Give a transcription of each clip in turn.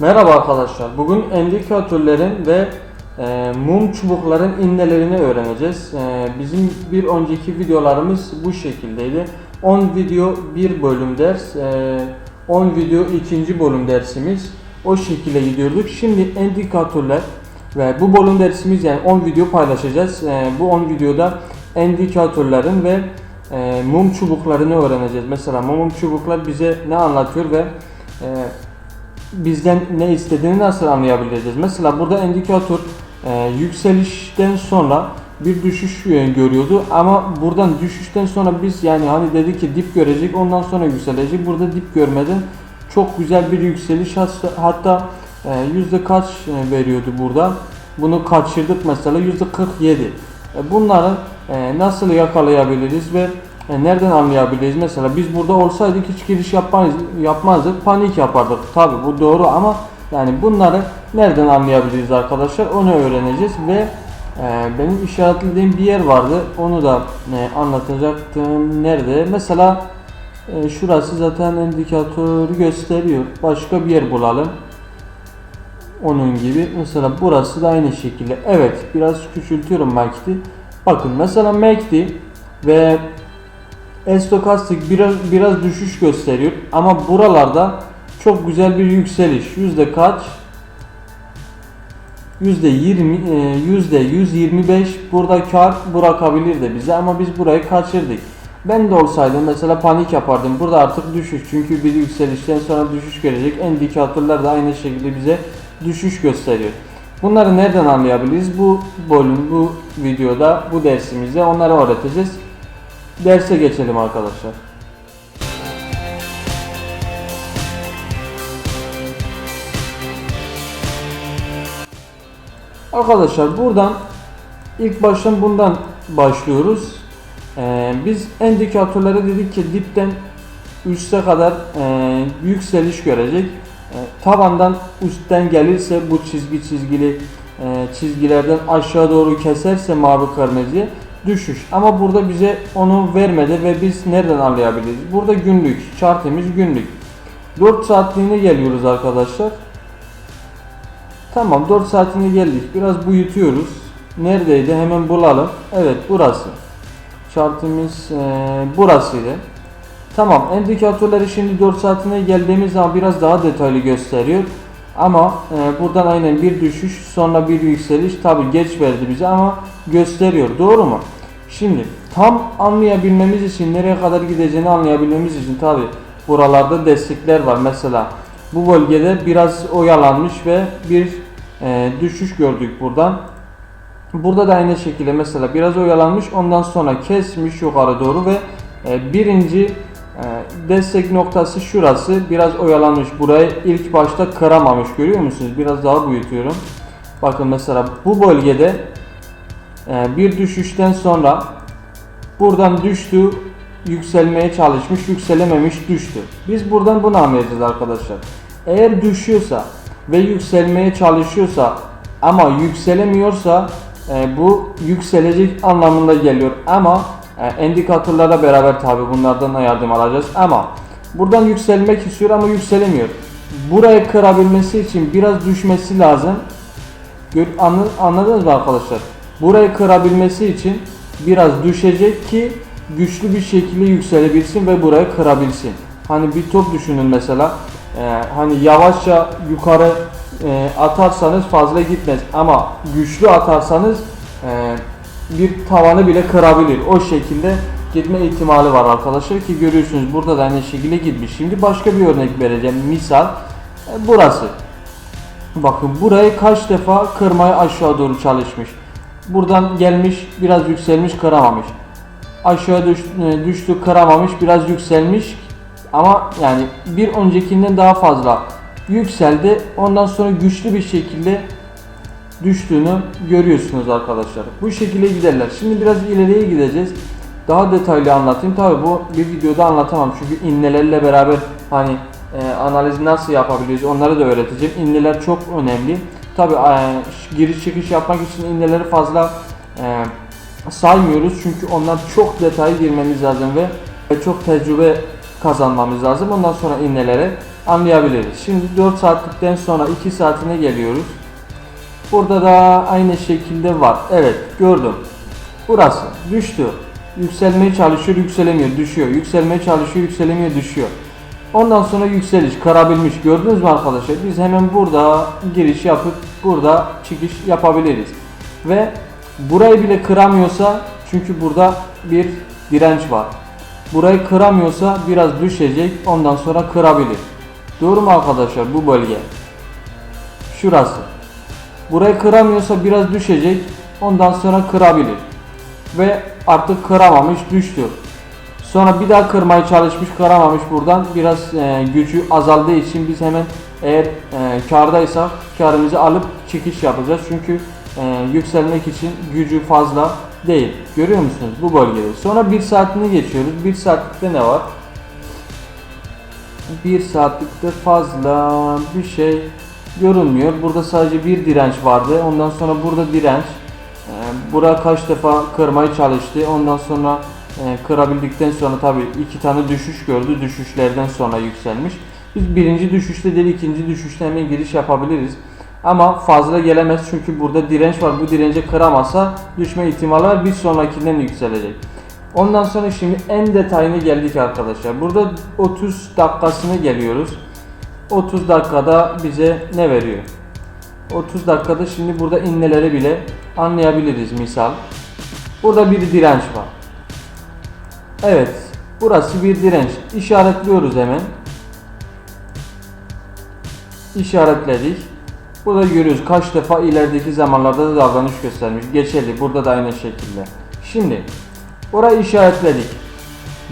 Merhaba arkadaşlar. Bugün endikatörlerin ve e, mum çubukların inlelerini öğreneceğiz. E, bizim bir önceki videolarımız bu şekildeydi. 10 video bir bölüm ders, e, 10 video ikinci bölüm dersimiz. O şekilde gidiyorduk. Şimdi endikatörler ve bu bölüm dersimiz yani 10 video paylaşacağız. E, bu 10 videoda endikatörlerin ve e, mum çubuklarını öğreneceğiz. Mesela mum çubuklar bize ne anlatıyor ve e, bizden ne istediğini nasıl anlayabileceğiz? Mesela burada indikatör e, yükselişten sonra bir düşüş görüyordu ama buradan düşüşten sonra biz yani hani dedi ki dip görecek ondan sonra yükselecek. Burada dip görmeden çok güzel bir yükseliş hatta, e, yüzde kaç e, veriyordu burada? Bunu kaçırdık mesela yüzde 47. E, Bunları nasıl yakalayabiliriz ve e, nereden anlayabiliriz? Mesela biz burada olsaydık hiç giriş yapmaz, yapmazdık, panik yapardık. Tabi bu doğru ama yani bunları nereden anlayabiliriz arkadaşlar? Onu öğreneceğiz ve e, benim işaretlediğim bir yer vardı. Onu da e, anlatacaktım. Nerede? Mesela e, şurası zaten indikatörü gösteriyor. Başka bir yer bulalım. Onun gibi. Mesela burası da aynı şekilde. Evet biraz küçültüyorum MACD. Bakın mesela MACD ve Estokastik biraz biraz düşüş gösteriyor ama buralarda çok güzel bir yükseliş. Yüzde kaç? Yüzde 20, e, yüzde 125 burada kar bırakabilirdi bize ama biz burayı kaçırdık. Ben de olsaydım mesela panik yapardım. Burada artık düşüş çünkü bir yükselişten sonra düşüş gelecek. Endikatörler de aynı şekilde bize düşüş gösteriyor. Bunları nereden anlayabiliriz? Bu bölüm, bu videoda, bu dersimizde onları öğreteceğiz. Derse geçelim arkadaşlar. Arkadaşlar buradan ilk baştan bundan başlıyoruz. Ee, biz indikatörlere dedik ki dipten üste kadar e, yükseliş görecek. E, tavandan üstten gelirse bu çizgi çizgili e, çizgilerden aşağı doğru keserse mavi kırmızı düşüş. Ama burada bize onu vermedi ve biz nereden anlayabiliriz? Burada günlük, chartimiz günlük. 4 saatliğine geliyoruz arkadaşlar. Tamam 4 saatine geldik. Biraz büyütüyoruz. Neredeydi? Hemen bulalım. Evet burası. Chartimiz e, burasıydı. Tamam indikatörleri şimdi 4 saatine geldiğimiz zaman biraz daha detaylı gösteriyor. Ama e, buradan aynen bir düşüş sonra bir yükseliş tabi geç verdi bize ama gösteriyor doğru mu? Şimdi tam anlayabilmemiz için nereye kadar gideceğini anlayabilmemiz için tabi buralarda destekler var. Mesela bu bölgede biraz oyalanmış ve bir e, düşüş gördük buradan. Burada da aynı şekilde mesela biraz oyalanmış ondan sonra kesmiş yukarı doğru ve e, birinci destek noktası şurası. Biraz oyalanmış burayı. İlk başta kıramamış. Görüyor musunuz? Biraz daha büyütüyorum. Bakın mesela bu bölgede e, bir düşüşten sonra buradan düştü yükselmeye çalışmış yükselememiş düştü. Biz buradan bunu anlayacağız arkadaşlar. Eğer düşüyorsa ve yükselmeye çalışıyorsa ama yükselemiyorsa e, bu yükselecek anlamında geliyor. Ama e, indikatörlerle beraber tabi bunlardan da yardım alacağız ama buradan yükselmek istiyor ama yükselemiyor. Burayı kırabilmesi için biraz düşmesi lazım. Anladınız mı arkadaşlar? Burayı kırabilmesi için biraz düşecek ki güçlü bir şekilde yükselebilsin ve burayı kırabilsin. Hani bir top düşünün mesela. E, hani yavaşça yukarı e, atarsanız fazla gitmez ama güçlü atarsanız e, bir tavanı bile kırabilir. O şekilde gitme ihtimali var arkadaşlar ki görüyorsunuz burada da aynı şekilde gitmiş. Şimdi başka bir örnek vereceğim. Misal e, burası. Bakın burayı kaç defa kırmaya aşağı doğru çalışmış. Buradan gelmiş biraz yükselmiş kıramamış. Aşağı düştü, e, düştü kıramamış biraz yükselmiş ama yani bir öncekinden daha fazla yükseldi. Ondan sonra güçlü bir şekilde düştüğünü görüyorsunuz arkadaşlar. Bu şekilde giderler. Şimdi biraz ileriye gideceğiz. Daha detaylı anlatayım. Tabi bu bir videoda anlatamam. Çünkü innelerle beraber hani e, analiz nasıl yapabiliriz onları da öğreteceğim. İnneler çok önemli. Tabi e, giriş çıkış yapmak için inneleri fazla e, saymıyoruz. Çünkü onlar çok detaylı girmemiz lazım ve çok tecrübe kazanmamız lazım. Ondan sonra innelere anlayabiliriz. Şimdi 4 saatlikten sonra 2 saatine geliyoruz. Burada da aynı şekilde var. Evet gördüm. Burası düştü. Yükselmeye çalışıyor, yükselemiyor, düşüyor. Yükselmeye çalışıyor, yükselemiyor, düşüyor. Ondan sonra yükseliş kırabilmiş. Gördünüz mü arkadaşlar? Biz hemen burada giriş yapıp burada çıkış yapabiliriz. Ve burayı bile kıramıyorsa çünkü burada bir direnç var. Burayı kıramıyorsa biraz düşecek. Ondan sonra kırabilir. Doğru mu arkadaşlar bu bölge? Şurası. Burayı kıramıyorsa biraz düşecek. Ondan sonra kırabilir. Ve artık kıramamış düştü. Sonra bir daha kırmaya çalışmış kıramamış buradan. Biraz e, gücü azaldığı için biz hemen eğer e, kardaysak karımızı alıp çıkış yapacağız. Çünkü e, yükselmek için gücü fazla değil. Görüyor musunuz bu bölgede? Sonra bir saatini geçiyoruz. Bir saatlikte ne var? Bir saatlikte fazla bir şey görünmüyor. Burada sadece bir direnç vardı. Ondan sonra burada direnç. Ee, Bura kaç defa kırmaya çalıştı. Ondan sonra e, kırabildikten sonra tabi iki tane düşüş gördü. Düşüşlerden sonra yükselmiş. Biz birinci düşüşte değil ikinci düşüşte hemen giriş yapabiliriz. Ama fazla gelemez çünkü burada direnç var. Bu dirence kıramazsa düşme ihtimali var. Bir sonrakinden yükselecek. Ondan sonra şimdi en detayına geldik arkadaşlar. Burada 30 dakikasına geliyoruz. 30 dakikada bize ne veriyor? 30 dakikada şimdi burada inneleri bile anlayabiliriz misal. Burada bir direnç var. Evet, burası bir direnç. İşaretliyoruz hemen. İşaretledik. Burada görüyoruz kaç defa ilerideki zamanlarda da davranış göstermiş. Geçerli. Burada da aynı şekilde. Şimdi orayı işaretledik.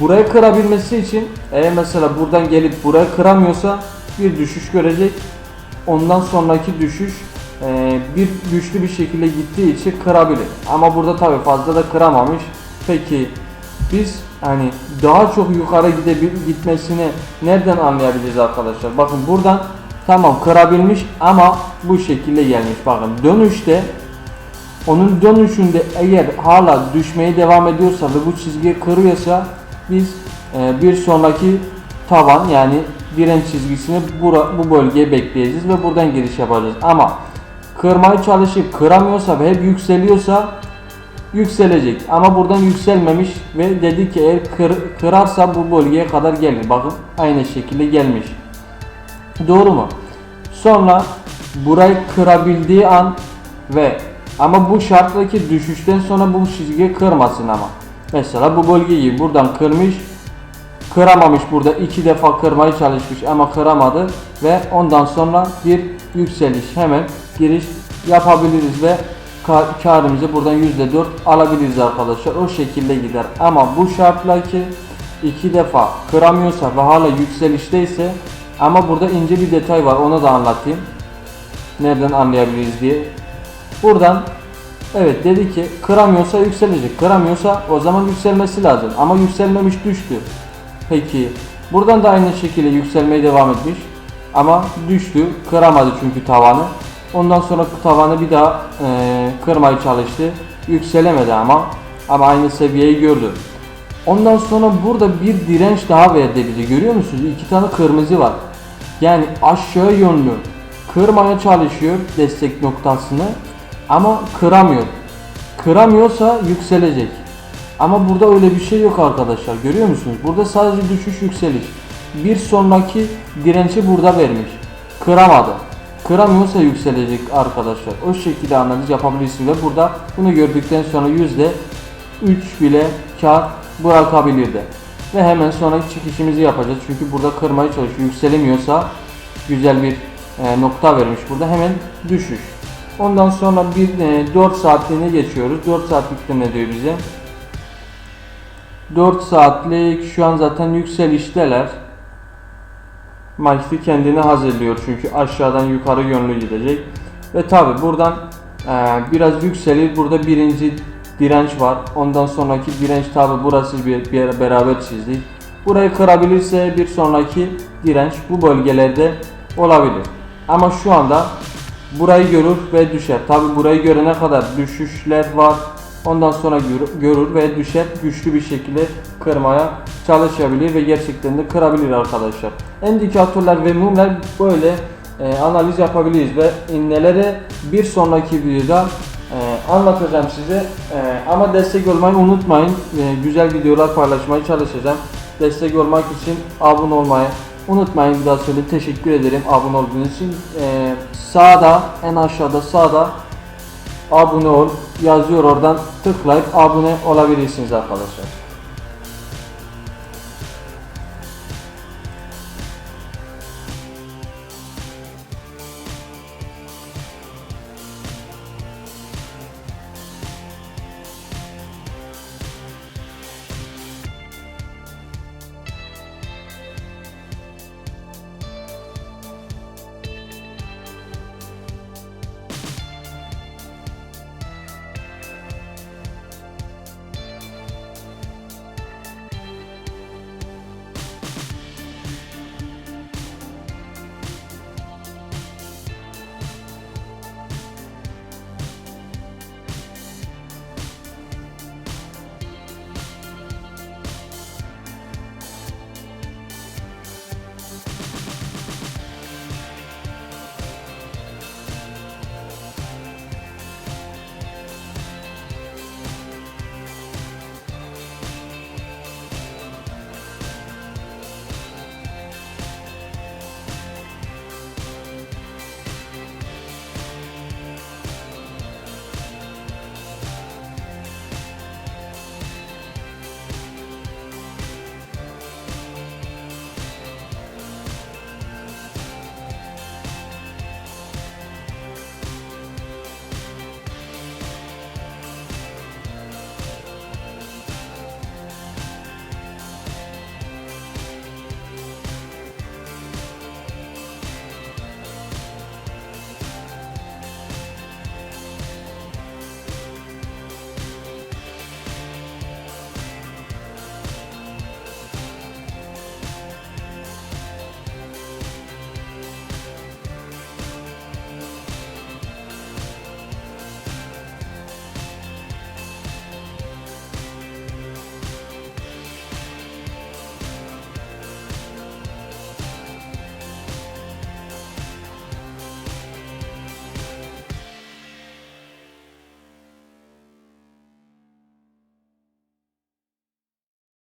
Burayı kırabilmesi için eğer mesela buradan gelip burayı kıramıyorsa bir düşüş görecek. Ondan sonraki düşüş e, bir güçlü bir şekilde gittiği için kırabilir. Ama burada tabi fazla da kıramamış. Peki biz hani daha çok yukarı gidebil gitmesini nereden anlayabiliriz arkadaşlar? Bakın buradan tamam kırabilmiş ama bu şekilde gelmiş. Bakın dönüşte onun dönüşünde eğer hala düşmeye devam ediyorsa ve bu çizgiyi kırıyorsa biz e, bir sonraki tavan yani direnç çizgisini bura, bu bölgeye bekleyeceğiz ve buradan giriş yapacağız. Ama kırmaya çalışıp kıramıyorsa ve hep yükseliyorsa yükselecek. Ama buradan yükselmemiş ve dedi ki eğer kır, kırarsa bu bölgeye kadar gelir. Bakın aynı şekilde gelmiş. Doğru mu? Sonra burayı kırabildiği an ve ama bu şarttaki düşüşten sonra bu çizgiyi kırmasın ama. Mesela bu bölgeyi buradan kırmış kıramamış burada. İki defa kırmaya çalışmış ama kıramadı. Ve ondan sonra bir yükseliş. Hemen giriş yapabiliriz ve ka- karımızı buradan %4 alabiliriz arkadaşlar. O şekilde gider. Ama bu şartla ki iki defa kıramıyorsa ve hala yükselişteyse ama burada ince bir detay var. Onu da anlatayım. Nereden anlayabiliriz diye. Buradan Evet dedi ki kıramıyorsa yükselecek. Kıramıyorsa o zaman yükselmesi lazım. Ama yükselmemiş düştü. Peki buradan da aynı şekilde yükselmeye devam etmiş. Ama düştü. Kıramadı çünkü tavanı. Ondan sonra tavanı bir daha e, kırmaya çalıştı. Yükselemedi ama. Ama aynı seviyeyi gördü. Ondan sonra burada bir direnç daha verdi bize. Görüyor musunuz? İki tane kırmızı var. Yani aşağı yönlü kırmaya çalışıyor destek noktasını ama kıramıyor. Kıramıyorsa yükselecek. Ama burada öyle bir şey yok arkadaşlar. Görüyor musunuz? Burada sadece düşüş yükseliş. Bir sonraki direnci burada vermiş. Kıramadı. Kıramıyorsa yükselecek arkadaşlar. O şekilde analiz yapabilirsiniz ve burada bunu gördükten sonra yüzde 3 bile kar bırakabilirdi. Ve hemen sonra çıkışımızı yapacağız. Çünkü burada kırmaya çalışıyor. Yükselemiyorsa güzel bir e, nokta vermiş burada. Hemen düşüş. Ondan sonra bir e, 4 saatliğine geçiyoruz. 4 saatlikte ne diyor bize? 4 saatlik şu an zaten yükselişteler. MACD kendini hazırlıyor çünkü aşağıdan yukarı yönlü gidecek. Ve tabi buradan e, biraz yükselir. Burada birinci direnç var. Ondan sonraki direnç tabi burası bir, bir beraber çizdik. Burayı kırabilirse bir sonraki direnç bu bölgelerde olabilir. Ama şu anda burayı görür ve düşer. Tabi burayı görene kadar düşüşler var. Ondan sonra gör- görür ve düşer güçlü bir şekilde kırmaya çalışabilir ve gerçekten de kırabilir arkadaşlar. Endikatörler ve mumlar böyle e, analiz yapabiliriz ve neleri bir sonraki videoda e, anlatacağım size. E, ama destek olmayı unutmayın. E, güzel videolar paylaşmaya çalışacağım. Destek olmak için abone olmayı unutmayın. Bir daha söyleyeyim. Teşekkür ederim abone olduğunuz için. E, sağda en aşağıda sağda abone ol yazıyor oradan tıklayıp abone olabilirsiniz arkadaşlar.